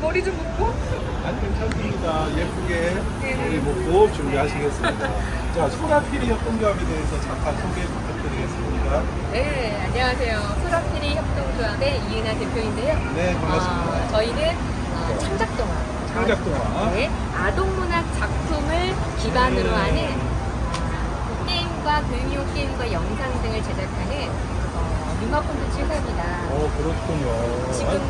머리 좀 묶고. 안 괜찮습니다. 예쁘게 네네. 머리 묶고 준비하시겠습니다. 자, 소라피리 협동조합에 대해서 잠깐 소개 부탁드리겠습니다. 네, 안녕하세요. 소라피리 협동조합의 이은하 대표인데요. 네, 반갑습니다. 어, 저희는 어, 창작동화. 창작동화. 네, 아동문학 작품을 기반으로 네. 하는 어, 게임과 교육용 게임과 영상 등을 어, 융합 콘텐츠 회사입니다. 어, 그렇군요. 지금은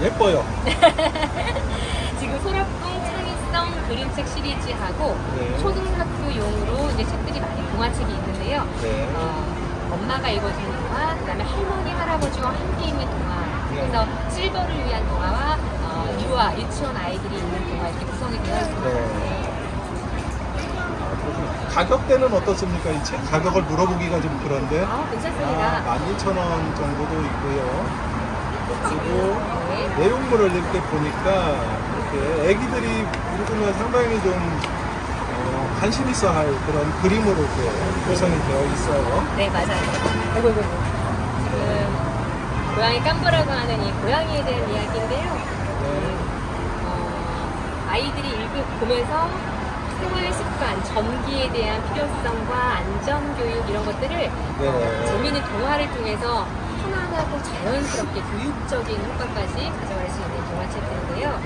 네, 예뻐요. 지금 소라풍 창의성 그림책 시리즈하고 네. 초등학교용으로 이제 책들이 많이 동화책이 있는데요. 네. 어, 엄마가 읽어주는 동화, 그다음에 할머니 할아버지와 함께 있는 동화, 네. 그래서 실버를 위한 동화와 어, 유아 유치원 아이들이 있는 동화 이렇게 구성이 되어 있습니다. 네. 가격대는 어떻습니까? 이 책 가격을 물어보기가 좀 그런데. 아 괜찮습니다. 아, 12,000원 정도도 있고요. 그리고 네. 내용물을 이렇게 보니까 이렇게 애기들이 읽으면 상당히 좀 어, 관심 있어 할 그런 그림으로 이렇게 구성이 되어 있어요. 네 맞아요. 아이고 아이고. 지금 고양이 깜보라고 하는 이 고양이에 대한 이야기인데요. 네. 어, 아이들이 읽고 보면서 생활 습관, 전기에 대한 필요성과 안전 교육 이런 것들을 네. 어, 재미있는 동화를 통해서 편안하고 자연스럽게 교육적인 효과까지 가져갈 수 있는 동화책들인데요.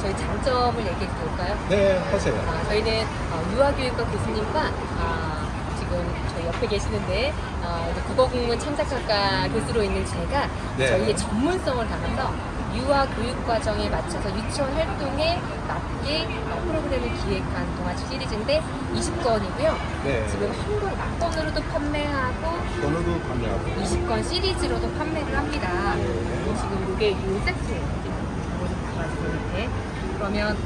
저희 장점을 얘기해 볼까요? 네, 하세요. 아, 저희는 어, 유아교육과 교수님과 아, 지금 저희 옆에 계시는데 어, 이제 국어국문 창작학과 교수로 있는 제가 네. 저희의 전문성을 담아서 유아 교육 과정에 맞춰서 유치원 활동에 맞게 어, 프로그램을 기획한 동화책 시리즈인데 20권이고요. 네. 지금 한권 막권으로도 판매하고 번호도 판매하고. 20권 시리즈로도 판매를 합니다. 네. 지금 이게 요 세트예요. 모두 나가지고 이렇게. 그러면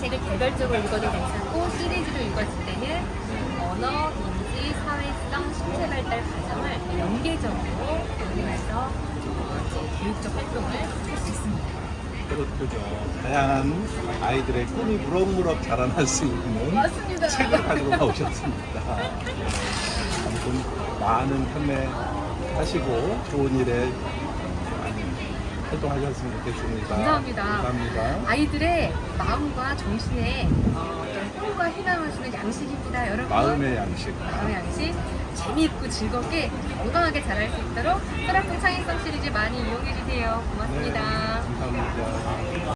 책을 개별적으로 읽어도 괜찮고 시리즈로 읽었을 때는 언어, 인지, 사회성, 신체 발달 과정을 연계적으로 이제 교육적 활동을 할 수 있습니다. 그렇죠. 다양한 아이들의 꿈이 무럭무럭 자라날 수 있는 맞습니다. 책을 가지고 나오셨습니다. 아무튼 많은 판매하시고 좋은 일에 활동하셨으면 좋겠습니다. 감사합니다. 감사합니다. 아이들의 마음과 정신에 어, 꿈과 희망을 주는 양식입니다, 여러분. 마음의 양식. 마음의 양식 재미있고 즐겁게 건강하게 자랄 수 있도록 소라풍 창의성 시리즈 많이 이용해 주세요. 고맙습니다. 네, 감사합니다.